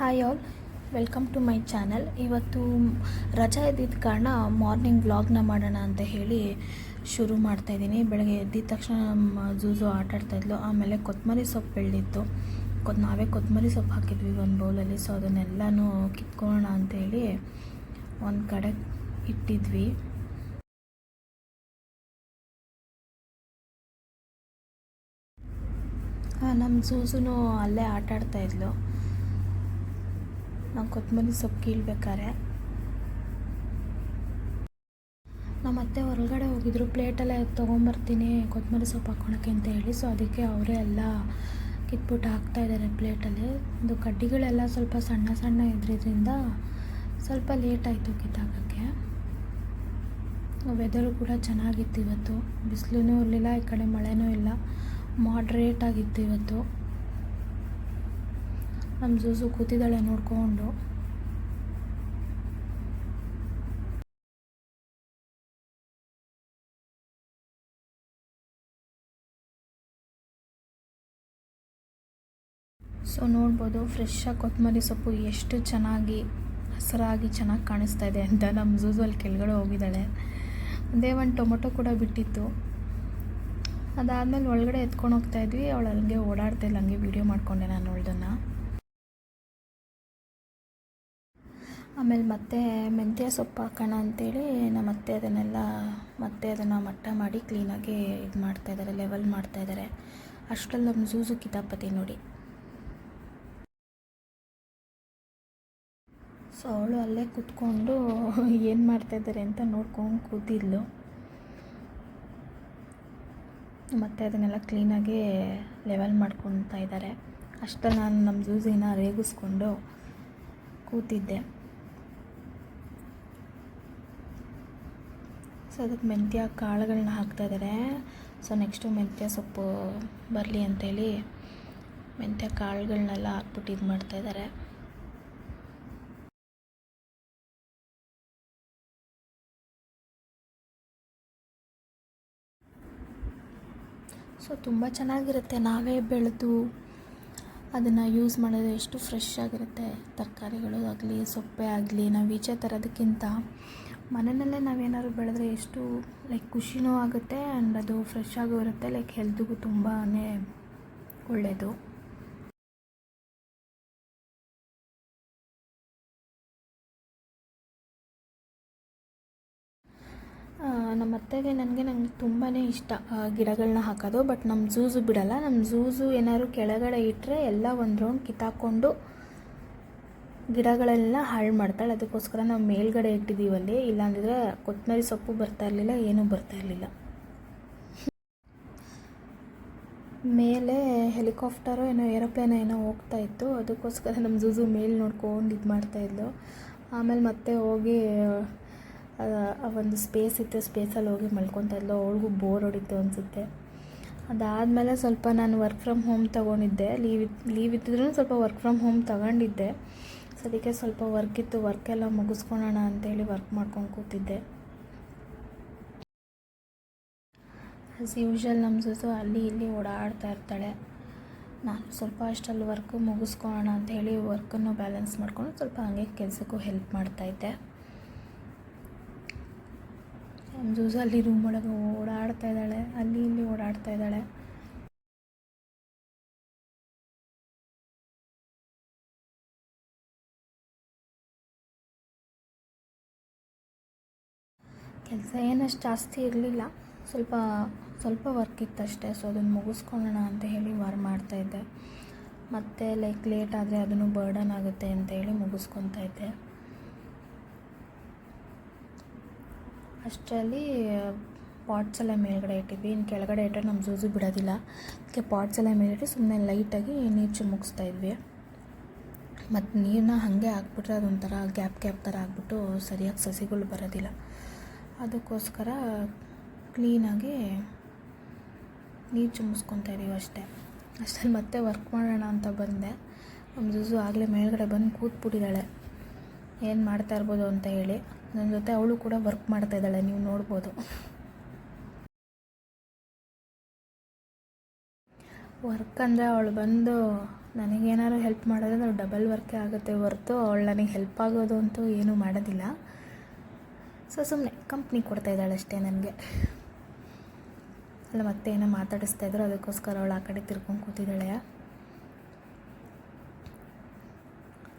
Hi all welcome to my channel ಇವತ್ತು ರಜಾ ಇದ್ದಿದ್ದ ಕಾರಣ ಮಾರ್ನಿಂಗ್ ವ್ಲಾಗ್ನ ಮಾಡೋಣ ಅಂತ ಹೇಳಿ ಶುರು ಮಾಡ್ತಾಯಿದ್ದೀನಿ ಬೆಳಗ್ಗೆ ಎದ್ದಿದ ತಕ್ಷಣ ನಮ್ಮ ಜೂಜು ಆಟ ಆಡ್ತಾಯಿದ್ಲು ಆಮೇಲೆ ಕೊತ್ತಂಬರಿ ಸೊಪ್ಪು ಬೆಳೆದಿತ್ತು. ಕೊತ್, ನಾವೇ ಕೊತ್ತಂಬರಿ ಸೊಪ್ಪು ಹಾಕಿದ್ವಿ ಒಂದು ಬೌಲಲ್ಲಿ ಸೊ ಅದನ್ನೆಲ್ಲನೂ ಕಿತ್ಕೊಳ್ಳೋಣ ಅಂತೇಳಿ ಒಂದು ಕಡೆ ಇಟ್ಟಿದ್ವಿ. ನಮ್ಮ ಜೂಜುನು ಅಲ್ಲೇ ಆಟ ಆಡ್ತಾಯಿದ್ಲು ನಾವು ಕೊತ್ತಂಬರಿ ಸೊಪ್ಪು ಕೀಳ್ಬೇಕಾರೆ ನಮ್ಮ ಅತ್ತೆ ಹೊರಗಡೆ ಹೋಗಿದ್ರು, ಪ್ಲೇಟಲ್ಲೇ ತೊಗೊಂಬರ್ತೀನಿ ಕೊತ್ತಂಬರಿ ಸೊಪ್ಪು ಹಾಕ್ಕೊಳಕ್ಕೆ ಅಂತ ಹೇಳಿ. ಸೊ ಅದಕ್ಕೆ ಅವರೇ ಎಲ್ಲ ಕಿತ್ಬಿಟ್ಟು ಹಾಕ್ತಾಯಿದ್ದಾರೆ ಪ್ಲೇಟಲ್ಲಿ. ಇದು ಕಡ್ಡಿಗಳೆಲ್ಲ ಸ್ವಲ್ಪ ಸಣ್ಣ ಸಣ್ಣ ಇದ್ರಿಂದ ಸ್ವಲ್ಪ ಲೇಟ್ ಆಯಿತು ಕಿತ್ತಾಕೋಕ್ಕೆ. ವೆದರು ಕೂಡ ಚೆನ್ನಾಗಿತ್ತು ಇವತ್ತು. ಬಿಸಿಲೂ ಇರಲಿಲ್ಲ, ಈ ಕಡೆ ಮಳೆನೂ ಇಲ್ಲ. ಮಾಡ್ರೇಟ್ ಆಗಿತ್ತು ಇವತ್ತು. ನಮ್ಮ ಜೂಸು ಕೂತಿದ್ದಾಳೆ ನೋಡಿಕೊಂಡು. ಸೊ ನೋಡ್ಬೋದು ಫ್ರೆಶ್ಶಾಗಿ ಕೊತ್ತಂಬರಿ ಸೊಪ್ಪು ಎಷ್ಟು ಚೆನ್ನಾಗಿ, ಹಸರಾಗಿ ಚೆನ್ನಾಗಿ ಕಾಣಿಸ್ತಾ ಇದೆ ಅಂತ ನಮ್ಮ ಜೂಸು ಅಲ್ಲಿ ಕೆಳಗಡೆ ಹೋಗಿದ್ದಾಳೆ. ಅದೇ ಒಂದು ಟೊಮೊಟೊ ಕೂಡ ಬಿಟ್ಟಿತ್ತು. ಅದಾದಮೇಲೆ ಒಳಗಡೆ ಎತ್ಕೊಂಡು ಹೋಗ್ತಾ ಇದ್ವಿ, ಅವಳು ಹಂಗೆ ಓಡಾಡ್ತಾ ಇಲ್ಲ, ಹಂಗೆ ವೀಡಿಯೋ ಮಾಡಿಕೊಂಡೆ ನಾನು ಅವಳದನ್ನು. ಆಮೇಲೆ ಮತ್ತೆ ಮೆಂತ್ಯ ಸೊಪ್ಪು ಹಾಕೋಣ ಅಂತೇಳಿ ನಮ್ಮ ಅತ್ತೆ ಅದನ್ನೆಲ್ಲ, ಮತ್ತೆ ಅದನ್ನು ಮಟ್ಟ ಮಾಡಿ ಕ್ಲೀನಾಗಿ ಇದು ಮಾಡ್ತಾಯಿದ್ದಾರೆ ಲೆವೆಲ್ ಮಾಡ್ತಾಯಿದ್ದಾರೆ ಅಷ್ಟರಲ್ಲಿ ನಮ್ಮ ಝೂಝು ಕಿತಾಪತಿ ನೋಡಿ. ಸೊ ಅವಳು ಅಲ್ಲೇ ಕೂತ್ಕೊಂಡು ಏನು ಮಾಡ್ತಾಯಿದ್ದಾರೆ ಅಂತ ನೋಡ್ಕೊಂಡು ಕೂತಿದ್ಲು. ಮತ್ತು ಅದನ್ನೆಲ್ಲ ಕ್ಲೀನಾಗಿ ಲೆವೆಲ್ ಮಾಡ್ಕೊತಾ ಇದ್ದಾರೆ ಅಷ್ಟೇ ನಾನು ನಮ್ಮ ಜೂಸಿನ ರೇಗಿಸ್ಕೊಂಡು ಕೂತಿದ್ದೆ. ಅದಕ್ಕೆ ಮೆಂತ್ಯ ಕಾಳುಗಳನ್ನ ಹಾಕ್ತಾಯಿದ್ದಾರೆ ಸೊ ನೆಕ್ಸ್ಟು ಮೆಂತ್ಯ ಸೊಪ್ಪು ಬರಲಿ ಅಂತೇಳಿ ಮೆಂತ್ಯ ಕಾಳುಗಳನ್ನೆಲ್ಲ ಹಾಕ್ಬಿಟ್ಟು ಇದು ಮಾಡ್ತಾಯಿದ್ದಾರೆ ಸೊ ತುಂಬ ಚೆನ್ನಾಗಿರುತ್ತೆ. ನಾವೇ ಬೆಳೆದು ಅದನ್ನು ಯೂಸ್ ಮಾಡೋದು ಎಷ್ಟು ಫ್ರೆಶ್ ಆಗಿರುತ್ತೆ. ತರಕಾರಿಗಳು ಆಗಲಿ, ಸೊಪ್ಪೆ ಆಗಲಿ, ನಾವು ಈಚೆ ತರೋದಕ್ಕಿಂತ ಮನೆಯಲ್ಲೇ ನಾವೇನಾದ್ರು ಬೆಳೆದ್ರೆ ಎಷ್ಟು ಲೈಕ್ ಖುಷಿನೂ ಆಗುತ್ತೆ ಆ್ಯಂಡ್ ಅದು ಫ್ರೆಶ್ ಆಗೂ ಇರುತ್ತೆ ಲೈಕ್ ಹೆಲ್ತಿಗೂ ತುಂಬಾ ಒಳ್ಳೆಯದು ನಮ್ಮ ಅತ್ತೆಗೆ ನನಗೆ ನಂಗೆ ತುಂಬಾ ಇಷ್ಟ ಗಿಡಗಳನ್ನ ಹಾಕೋದು ಬಟ್ ನಮ್ಮ ಝೂಝು ಬಿಡಲ್ಲ. ನಮ್ಮ ಝೂಝು ಏನಾದ್ರು ಕೆಳಗಡೆ ಇಟ್ಟರೆ ಎಲ್ಲ ಒಂದು ರೌಂಡ್ ಕಿತ್ತಾಕ್ಕೊಂಡು ಗಿಡಗಳೆಲ್ಲ ಹಾಳು ಮಾಡ್ತಾಳೆ. ಅದಕ್ಕೋಸ್ಕರ ನಾವು ಮೇಲ್ಗಡೆ ಇಟ್ಟಿದ್ದೀವಲ್ಲಿ ಇಲ್ಲಾಂದರೆ ಕೊತ್ತಂಬರಿ ಸೊಪ್ಪು ಬರ್ತಾ ಇರಲಿಲ್ಲ, ಏನೂ ಬರ್ತಾ ಇರಲಿಲ್ಲ. ಮೇಲೆ ಹೆಲಿಕಾಪ್ಟರೋ ಏನೋ ಏರೋಪ್ಲೇನೋ ಏನೋ ಹೋಗ್ತಾ ಇತ್ತು. ಅದಕ್ಕೋಸ್ಕರ ನಮ್ಮ ಜೂಜು ಮೇಲೆ ನೋಡ್ಕೊಂಡು ಇದು ಮಾಡ್ತಾಯಿದ್ಲು ಆಮೇಲೆ ಮತ್ತೆ ಹೋಗಿ ಒಂದು ಸ್ಪೇಸ್ ಇತ್ತು. ಸ್ಪೇಸಲ್ಲಿ ಹೋಗಿ ಮಲ್ಕೊತಾ ಇದ್ಲು. ಅವಳಿಗೂ ಬೋರ್ ಹೊಡಿತು ಅನಿಸುತ್ತೆ. ಅದಾದಮೇಲೆ ಸ್ವಲ್ಪ ನಾನು ವರ್ಕ್ ಫ್ರಮ್ ಹೋಮ್ ತೊಗೊಂಡಿದ್ದೆ. ಲೀವ್ ಲೀವ್ ಇದ್ದಿದ್ರೂ ಸ್ವಲ್ಪ ವರ್ಕ್ ಫ್ರಮ್ ಹೋಮ್ ತಗೊಂಡಿದ್ದೆ. ಸೊ ಅದಕ್ಕೆ ಸ್ವಲ್ಪ ವರ್ಕ್ ಇತ್ತು ವರ್ಕೆಲ್ಲ ಮುಗಿಸ್ಕೊಳ್ಳೋಣ ಅಂತೇಳಿ ವರ್ಕ್ ಮಾಡ್ಕೊಂಡು ಕೂತಿದ್ದೆ. ಆ್ಯಸ್ ಯೂಶ್ವಲ್ ನಮ್ಮ ಜೊತೆ ಅಲ್ಲಿ ಇಲ್ಲಿ ಓಡಾಡ್ತಾ ಇರ್ತಾಳೆ. ನಾನು ಸ್ವಲ್ಪ ಅಷ್ಟಲ್ಲಿ ವರ್ಕು ಮುಗಿಸ್ಕೊಳ್ಳೋಣ ಅಂತ ಹೇಳಿ ವರ್ಕನ್ನು ಬ್ಯಾಲೆನ್ಸ್ ಮಾಡಿಕೊಂಡು ಸ್ವಲ್ಪ ಹಾಗೆ ಕೆಲಸಕ್ಕೂ ಹೆಲ್ಪ್ ಮಾಡ್ತಾಯಿದ್ದೆ ನಮ್ಮ ಜೂಸು ಅಲ್ಲಿ ರೂಮ್ ಒಳಗೆ ಓಡಾಡ್ತಾ ಇದ್ದಾಳೆ, ಅಲ್ಲಿ ಇಲ್ಲಿ ಓಡಾಡ್ತಾ ಇದ್ದಾಳೆ. ಕೆಲಸ ಏನಷ್ಟು ಜಾಸ್ತಿ ಇರಲಿಲ್ಲ. ಸ್ವಲ್ಪ ಸ್ವಲ್ಪ ವರ್ಕ್ ಇತ್ತಷ್ಟೇ. ಸೊ ಅದನ್ನು ಮುಗಿಸ್ಕೊಳ್ಳೋಣ ಅಂತ ಹೇಳಿ ವಾರ್ ಮಾಡ್ತಾಯಿದ್ದೆ ಮತ್ತು ಲೈಕ್ ಲೇಟ್ ಆದರೆ ಅದನ್ನು ಬರ್ಡನ್ ಆಗುತ್ತೆ ಅಂತ ಹೇಳಿ ಮುಗಿಸ್ಕೊತಾ ಇದ್ದೆ. ಅಷ್ಟರಲ್ಲಿ ಪಾಟ್ಸ್ ಎಲ್ಲ ಮೇಲ್ಗಡೆ ಇಟ್ಟಿದ್ವಿ. ಇನ್ನು ಕೆಳಗಡೆ ಇಟ್ಟರೆ ನಮ್ಮ ಜೂಜು ಬಿಡೋದಿಲ್ಲ. ಅದಕ್ಕೆ ಪಾಟ್ಸ್ ಎಲ್ಲ ಮೇಲಿಟ್ಟು ಸುಮ್ಮನೆ ಲೈಟಾಗಿ ನೀರು ಚಿಮುಕ್ಸ್ತಾ ಇದ್ವಿ. ಮತ್ತು ನೀರನ್ನ ಹಾಗೆ ಹಾಕ್ಬಿಟ್ರೆ ಅದೊಂಥರ ಗ್ಯಾಪ್ ಗ್ಯಾಪ್ ಥರ ಆಗಿಬಿಟ್ಟು ಸರಿಯಾಗಿ ಸಸಿಗಳು ಬರೋದಿಲ್ಲ. ಅದಕ್ಕೋಸ್ಕರ ಕ್ಲೀನಾಗಿ ನೀರು ಚಿಮ್ಮಿಸ್ಕೊತಾ ಅಷ್ಟೇ. ಅಷ್ಟರಲ್ಲಿ ಮತ್ತೆ ವರ್ಕ್ ಮಾಡೋಣ ಅಂತ ಬಂದೆ. ನಮ್ಮ ಜುಜು ಆಗಲೇ ಮೇಲ್ಗಡೆ ಬಂದು ಕೂತ್ಬಿಟ್ಟಿದ್ದಾಳೆ. ಏನು ಮಾಡ್ತಾ ಇರ್ಬೋದು ಅಂತ ಹೇಳಿ. ನನ್ನ ಜೊತೆ ಅವಳು ಕೂಡ ವರ್ಕ್ ಮಾಡ್ತಾ ಇದ್ದಾಳೆ, ನೀವು ನೋಡ್ಬೋದು. ವರ್ಕ್ ಅಂದರೆ ಅವಳು ಬಂದು ನನಗೇನಾದ್ರು ಹೆಲ್ಪ್ ಮಾಡಿದ್ರೆ ಡಬಲ್ ವರ್ಕೇ ಆಗುತ್ತೆ ಹೊರತು, ಅವಳು ನನಗೆ ಹೆಲ್ಪ್ ಆಗೋದು ಅಂತೂ ಏನೂ ಮಾಡೋದಿಲ್ಲ. ಸೊ ಸುಮ್ಮನೆ ಕಂಪ್ನಿ ಕೊಡ್ತಾ ಇದ್ದಾಳೆ ಅಷ್ಟೇ ನನಗೆ. ಅಲ್ಲ ಮತ್ತೆ ಏನೋ ಮಾತಾಡಿಸ್ತಾ ಇದ್ರು, ಅದಕ್ಕೋಸ್ಕರ ಅವಳು ಆ ಕಡೆ ತಿರ್ಕೊಂಡು ಕೂತಿದ್ದಾಳೆ.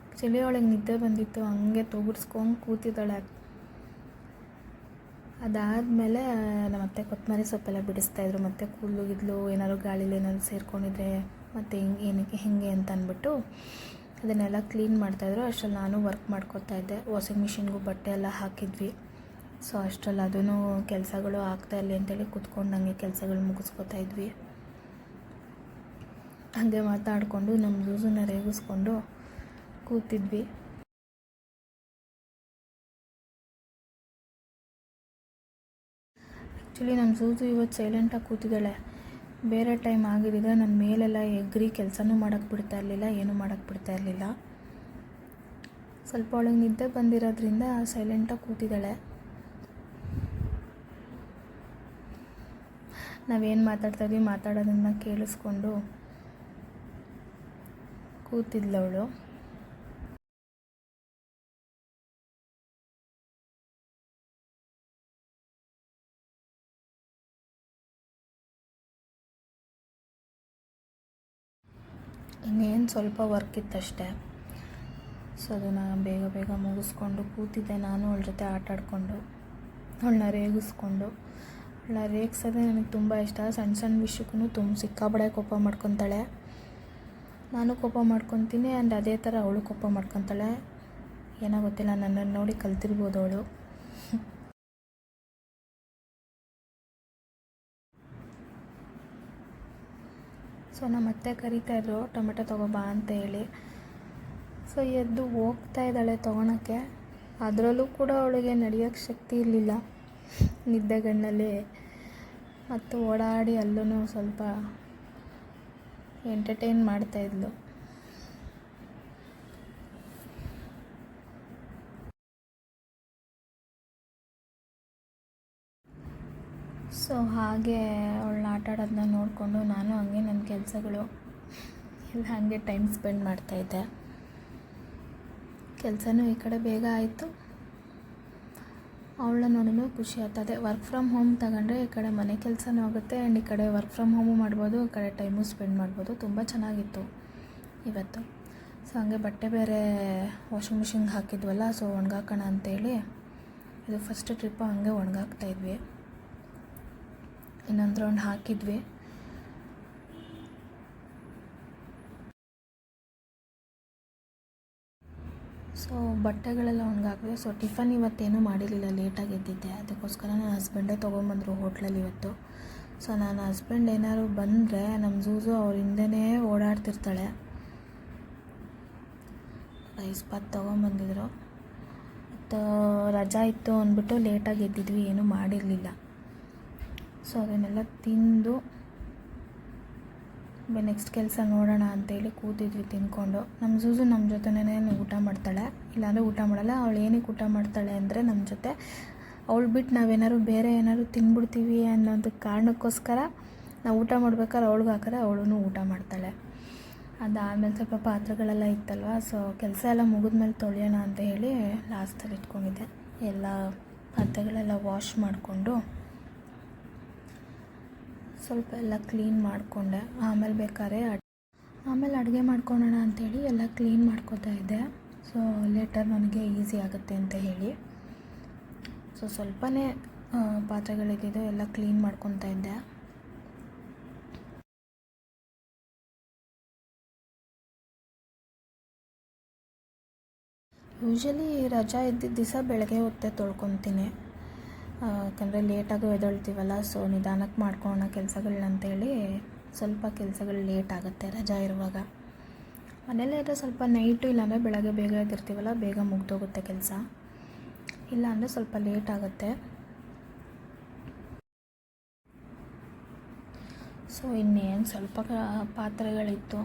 ಆ್ಯಕ್ಚುಲಿ ಅವಳಿಗೆ ನಿದ್ದೆ ಬಂದಿತ್ತು, ಹಂಗೆ ತೂಗುಡ್ಸ್ಕೊಂಡು ಕೂತಿದ್ದಾಳೆ. ಅದಾದಮೇಲೆ ನಮ್ಮ ಅತ್ತೆ ಕೊತ್ತಂಬರಿ ಸೊಪ್ಪೆಲ್ಲ ಬಿಡಿಸ್ತಾಯಿದ್ರು ಮತ್ತೆ ಕೂದಲು ಗಿದ್ಲು ಏನಾದ್ರು ಗಾಳಿಲಿ ಏನಾದ್ರು ಸೇರ್ಕೊಂಡಿದ್ರೆ ಮತ್ತು ಹಿಂಗೆ ಏನಕ್ಕೆ ಹಿಂಗೆ ಅಂತ ಅಂದ್ಬಿಟ್ಟು ಅದನ್ನೆಲ್ಲ ಕ್ಲೀನ್ ಮಾಡ್ತಾಯಿದ್ರು ಅಷ್ಟರಲ್ಲಿ ನಾನು ವರ್ಕ್ ಮಾಡ್ಕೊತಾ ಇದ್ದೆ. ವಾಷಿಂಗ್ ಮಿಷಿನ್ಗೂ ಬಟ್ಟೆ ಎಲ್ಲ ಹಾಕಿದ್ವಿ. ಸೊ ಅಷ್ಟರಲ್ಲಿ ಅದೂ ಕೆಲಸಗಳು ಆಗ್ತಾ ಇರಲಿ ಅಂತೇಳಿ ಕುತ್ಕೊಂಡು ಹಂಗೆ ಕೆಲಸಗಳು ಮುಗಿಸ್ಕೊತಾ ಇದ್ವಿ. ಹಾಗೆ ಮಾತಾಡಿಕೊಂಡು ನಮ್ಮ ಜೂಸನ್ನ ರೇಗಿಸ್ಕೊಂಡು ಕೂತಿದ್ವಿ. ಆ್ಯಕ್ಚುಲಿ ನಮ್ಮ ಸೂಸು ಇವತ್ತು ಸೈಲೆಂಟಾಗಿ ಕೂತಿದ್ದಾಳೆ. ಬೇರೆ ಟೈಮ್ ಆಗಿದ್ದಿದ್ರೆ ನನ್ನ ಮೇಲೆಲ್ಲ ಎಗ್ರಿ ಕೆಲಸನೂ ಮಾಡೋಕ್ಕೆ ಬಿಡ್ತಾ ಇರಲಿಲ್ಲ, ಏನೂ ಮಾಡೋಕ್ಕೆ ಬಿಡ್ತಾ ಇರಲಿಲ್ಲ. ಸ್ವಲ್ಪ ಅವಳಿಗೆ ನಿದ್ದೆ ಬಂದಿರೋದ್ರಿಂದ ಸೈಲೆಂಟಾಗಿ ಕೂತಿದ್ದಾಳೆ. ನಾವೇನು ಮಾತಾಡ್ತಾ ಇದ್ವಿ ಮಾತಾಡೋದನ್ನು ಕೇಳಿಸ್ಕೊಂಡು ಕೂತಿದ್ಲವಳು. ಇನ್ನೇನು ಸ್ವಲ್ಪ ವರ್ಕ್ ಇತ್ತಷ್ಟೇ. ಸೊ ಅದನ್ನು ಬೇಗ ಬೇಗ ಮುಗಿಸ್ಕೊಂಡು ಕೂತಿದ್ದೆ ನಾನು, ಅವಳ ಜೊತೆ ಆಟಾಡಿಕೊಂಡು, ಅವಳನ್ನ ರೇಗಿಸ್ಕೊಂಡು. ಅವಳನ್ನ ರೇಗ್ಸೋದೇ ನನಗೆ ತುಂಬ ಇಷ್ಟ. ಸಣ್ಣ ಸಣ್ಣ ವಿಷಯಕ್ಕೂ ತುಂಬ ಸಿಕ್ಕಾಬಡೆ ಕೋಪ ಮಾಡ್ಕೊತಾಳೆ. ನಾನು ಕೋಪ ಮಾಡ್ಕೊತೀನಿ ಆ್ಯಂಡ್ ಅದೇ ಥರ ಅವಳು ಕೋಪ ಮಾಡ್ಕೊತಾಳೆ. ಏನೋ ಗೊತ್ತಿಲ್ಲ ನನ್ನನ್ನು ನೋಡಿ ಕಲ್ತಿರ್ಬೋದು ಅವಳು. ಸೊ ನಮ್ಮ ಅತ್ತೆ ಕರಿತಾಯಿದ್ರು ಟೊಮೆಟೊ ತೊಗೊಬಾ ಅಂತ ಹೇಳಿ. ಸೊ, ಎದ್ದು ಹೋಗ್ತಾ ಇದ್ದಾಳೆ ತೊಗೊಳಕ್ಕೆ ಅದರಲ್ಲೂ ಕೂಡ ಅವಳಿಗೆ ನಡೆಯೋಕ್ಕೆ ಶಕ್ತಿ ಇರಲಿಲ್ಲ. ನಿದ್ದೆಗಣ್ಣಲ್ಲಿ ಮತ್ತು ಓಡಾಡಿ ಅಲ್ಲೂ ಸ್ವಲ್ಪ ಎಂಟರ್ಟೈನ್ ಮಾಡ್ತಾಯಿದ್ಲು ಸೊ ಹಾಗೆ ಅವಳನ್ನ ಆಟ ಆಡೋದನ್ನ ನೋಡಿಕೊಂಡು ನಾನು ಹಂಗೆ ನನ್ನ ಕೆಲಸಗಳು ಎಲ್ಲ ಹಾಗೆ ಟೈಮ್ ಸ್ಪೆಂಡ್ ಮಾಡ್ತಾಯಿದ್ದೆ ಕೆಲಸನೂ ಈ ಕಡೆ ಬೇಗ ಆಯಿತು. ಅವಳ ನೋಡಲು ಖುಷಿ ಆಗ್ತದೆ. ವರ್ಕ್ ಫ್ರಮ್ ಹೋಮ್ ತಗೊಂಡ್ರೆ ಈ ಕಡೆ ಮನೆ ಕೆಲಸನೂ ಆಗುತ್ತೆ. ಆ್ಯಂಡ್ ಈ ಕಡೆ ವರ್ಕ್ ಫ್ರಮ್ ಹೋಮು ಮಾಡ್ಬೋದು. ಈ ಕಡೆ ಟೈಮು ಸ್ಪೆಂಡ್ ಮಾಡ್ಬೋದು. ತುಂಬ ಚೆನ್ನಾಗಿತ್ತು ಇವತ್ತು. ಸೊ ಹಂಗೆ ಬಟ್ಟೆ ಬೇರೆ ವಾಷಿಂಗ್ ಮಿಷಿನ್ಗೆ ಹಾಕಿದ್ವಲ್ಲ ಸೊ ಒಣಗಾಕೋಣ ಅಂತೇಳಿ ಇದು ಫಸ್ಟ್ ಟ್ರಿಪ್ಪು ಹಂಗೆ ಒಣಗಾಕ್ತಾಯಿದ್ವಿ ಇನ್ನೊಂದು ರೌಂಡ್ ಹಾಕಿದ್ವಿ. ಸೊ ಬಟ್ಟೆಗಳೆಲ್ಲ ಒಣಗಾಕಿದೆ ಸೊ ಟಿಫನ್ ಇವತ್ತೇನೂ ಮಾಡಿರಲಿಲ್ಲ, ಲೇಟಾಗಿ ಎದ್ದಿದ್ದೆ. ಅದಕ್ಕೋಸ್ಕರ ನನ್ನ ಹಸ್ಬೆಂಡೇ ತೊಗೊಂಬಂದರು ಹೋಟ್ಲಲ್ಲಿ ಇವತ್ತು. ಸೊ ನನ್ನ ಹಸ್ಬೆಂಡ್ ಏನಾದ್ರು ಬಂದರೆ ನಮ್ಮ ಜೂಜು ಅವ್ರ ಹಿಂದೆನೇ ಓಡಾಡ್ತಿರ್ತಾಳೆ. ರೈಸ್ ಬಾತ್ ತೊಗೊಂಬಂದಿದ್ರು. ಮತ್ತು, ರಜಾ ಇತ್ತು ಅಂದ್ಬಿಟ್ಟು ಲೇಟಾಗಿ ಎದ್ದಿದ್ವಿ, ಏನೂ ಮಾಡಿರಲಿಲ್ಲ. ಸೊ ಅದನ್ನೆಲ್ಲ ತಿಂದು ನೆಕ್ಸ್ಟ್ ಕೆಲಸ ನೋಡೋಣ ಅಂತೇಳಿ ಕೂತಿದ್ವಿ ತಿಂದ್ಕೊಂಡು ನಮ್ಮ ಜೂಜು ನಮ್ಮ ಜೊತೆನೇ ಊಟ ಮಾಡ್ತಾಳೆ. ಇಲ್ಲಾಂದರೆ ಊಟ ಮಾಡಲ್ಲ, ಅವಳು ಏನಕ್ಕೆ ಊಟ ಮಾಡ್ತಾಳೆ ಅಂದರೆ ನಮ್ಮ ಜೊತೆ. ಅವಳು ಬಿಟ್ಟು ನಾವೇನಾದ್ರು ಬೇರೆ ಏನಾದ್ರು ತಿಂದ್ಬಿಡ್ತೀವಿ ಅನ್ನೋದು ಕಾರಣಕ್ಕೋಸ್ಕರ ನಾವು ಊಟ ಮಾಡ್ಬೇಕಾದ್ರೆ ಅವಳಿಗೆ ಹಾಕಿದ್ರೆ ಅವಳು ಊಟ ಮಾಡ್ತಾಳೆ. ಅದಾದಮೇಲೆ ಸ್ವಲ್ಪ ಪಾತ್ರೆಗಳೆಲ್ಲ ಇತ್ತಲ್ವ ಸೊ ಕೆಲಸ ಎಲ್ಲ ಮುಗಿದ್ಮೇಲೆ ತೊಳೆಯೋಣ ಅಂತ ಹೇಳಿ ಲಾಸ್ಟಲ್ಲಿ ಇಟ್ಕೊಂಡಿದ್ದೆ. ಎಲ್ಲ ಪಾತ್ರೆಗಳೆಲ್ಲ ವಾಶ್ ಮಾಡಿಕೊಂಡು ಸ್ವಲ್ಪ ಎಲ್ಲ ಕ್ಲೀನ್ ಮಾಡಿಕೊಂಡೆ. ಆಮೇಲೆ ಬೇಕಾದ್ರೆ ಆಮೇಲೆ ಅಡುಗೆ ಮಾಡ್ಕೊಳ್ಳೋಣ ಅಂಥೇಳಿ ಎಲ್ಲ ಕ್ಲೀನ್ ಮಾಡ್ಕೋತಾ ಇದ್ದೆ. ಸೊ ಲೇಟರ್ ನನಗೆ ಈಸಿ ಆಗುತ್ತೆ ಅಂತ ಹೇಳಿ. ಸೊ, ಸ್ವಲ್ಪನೇ ಪಾತ್ರೆಗಳಿದ್ದಿದ್ದು ಎಲ್ಲ ಕ್ಲೀನ್ ಮಾಡ್ಕೊತಾ ಇದ್ದೆ. ಯೂಶಲಿ ರಜಾ ಇದ್ದಿದ್ದ ದಿವಸ ಬೆಳಗ್ಗೆ ಹೊತ್ತೆ ತೊಳ್ಕೊತೀನಿ. ಯಾಕಂದರೆ ಲೇಟಾಗೂ ಎದೊಳ್ತೀವಲ್ಲ ಸೊ ನಿಧಾನಕ್ಕೆ ಮಾಡ್ಕೊಳ್ಳೋಣ ಕೆಲಸಗಳನ್ನ ಅಂತೇಳಿ ಸ್ವಲ್ಪ ಕೆಲಸಗಳು ಲೇಟ್ ಆಗುತ್ತೆ ರಜಾ ಇರುವಾಗ. ಮನೇಲೇ ಇದ್ದರೆ ಸ್ವಲ್ಪ ನೈಟು ಇಲ್ಲಾಂದರೆ ಬೆಳಗ್ಗೆ ಬೇಗ ಎದ್ದಿರ್ತೀವಲ್ಲ, ಬೇಗ ಮುಗ್ದೋಗುತ್ತೆ ಕೆಲಸ. ಇಲ್ಲಾಂದರೆ ಸ್ವಲ್ಪ ಲೇಟ್ ಆಗುತ್ತೆ. ಸೊ ಇನ್ನೇನು ಸ್ವಲ್ಪ ಪಾತ್ರೆಗಳಿತ್ತು.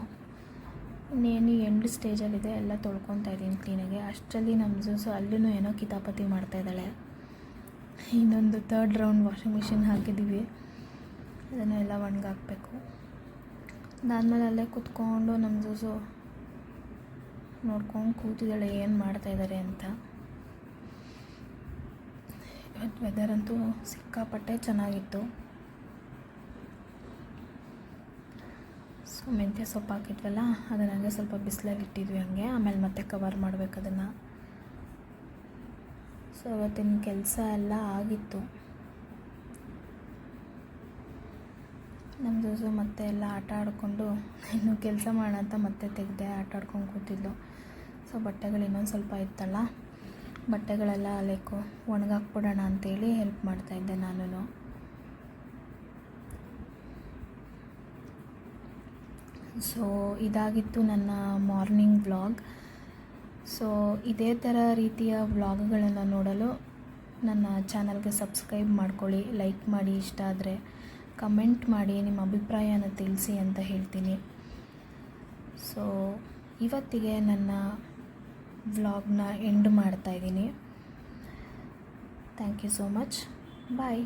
ಇನ್ನೇನು ಎಂಡ್ ಸ್ಟೇಜಲ್ಲಿದೆ ಎಲ್ಲ ತೊಳ್ಕೊತಾ ಇದ್ದೀನಿ ಕ್ಲೀನಿಗೆ ಅಷ್ಟರಲ್ಲಿ ನಮ್ಮ ಜ್ಯೂಸು ಅಲ್ಲೂ ಏನೋ ಕಿತಾಪತಿ ಮಾಡ್ತಾಯಿದ್ದಾಳೆ ಇನ್ನೊಂದು ತರ್ಡ್ ರೌಂಡ್ ವಾಷಿಂಗ್ ಮಿಷಿನ್ ಹಾಕಿದ್ದೀವಿ. ಅದನ್ನೆಲ್ಲ ಒಣಗಾಕಬೇಕು. ಅದಾದಮೇಲೆ ಅಲ್ಲೇ ಕೂತ್ಕೊಂಡು ನಮ್ಮ ಜೂಸು ನೋಡ್ಕೊಂಡು ಕೂತಿದ್ದಾಳೆ, ಏನು ಮಾಡ್ತಾ ಇದ್ದಾರೆ ಅಂತ. ಇವತ್ತು ವೆದರ್ ಅಂತೂ ಸಿಕ್ಕಾಪಟ್ಟೆ ಚೆನ್ನಾಗಿತ್ತು. ಸೊ ಮೆಂತ್ಯ ಸೊಪ್ಪು ಹಾಕಿದ್ವಲ್ಲ, ಅದನ್ನ ಹಂಗೆ ಸ್ವಲ್ಪ ಬಿಸಿಲಾಗಿಟ್ಟಿದ್ವಿ ಇಟ್ಟಿದ್ವಿ ಹಂಗೆ. ಆಮೇಲೆ ಮತ್ತೆ ಕವರ್ ಮಾಡಬೇಕು ಅದನ್ನು. ಸೊ ಅವತ್ತಿನ ಕೆಲಸ ಎಲ್ಲ ಆಗಿತ್ತು. ನಮ್ಮ ಸೊ ಮತ್ತೆ ಎಲ್ಲ ಆಟ ಆಡಿಕೊಂಡು ಇನ್ನು ಕೆಲಸ ಮಾಡೋಣ ಅಂತ ಮತ್ತೆ ತೆಗೆದೆ ಆಟ ಆಡ್ಕೊಂಡು ಕೂತಿದ್ದು ಸೊ ಬಟ್ಟೆಗಳು ಇನ್ನೊಂದು ಸ್ವಲ್ಪ ಇತ್ತಲ್ಲ, ಬಟ್ಟೆಗಳೆಲ್ಲ ಲೈಕು ಒಣಗಾಕ್ಬಿಡೋಣ ಅಂತೇಳಿ ಹೆಲ್ಪ್ ಮಾಡ್ತಾಯಿದ್ದೆ ನಾನು ಸೊ ಇದಾಗಿತ್ತು ನನ್ನ ಮಾರ್ನಿಂಗ್ ವ್ಲಾಗ್ ಸೊ ಇದೇ ಥರ ರೀತಿಯ ವ್ಲಾಗ್ಗಳನ್ನು ನೋಡಲು ನನ್ನ ಚಾನಲ್ಗೆ ಸಬ್ಸ್ಕ್ರೈಬ್ ಮಾಡ್ಕೊಳ್ಳಿ, ಲೈಕ್ ಮಾಡಿ, ಇಷ್ಟ ಆದರೆ ಕಮೆಂಟ್ ಮಾಡಿ, ನಿಮ್ಮ ಅಭಿಪ್ರಾಯನ ತಿಳಿಸಿ ಅಂತ ಹೇಳ್ತೀನಿ. ಸೊ ಇವತ್ತಿಗೆ ನನ್ನ ವ್ಲಾಗ್ನ ಎಂಡ್ ಮಾಡ್ತಾಯಿದ್ದೀನಿ thank you so much bye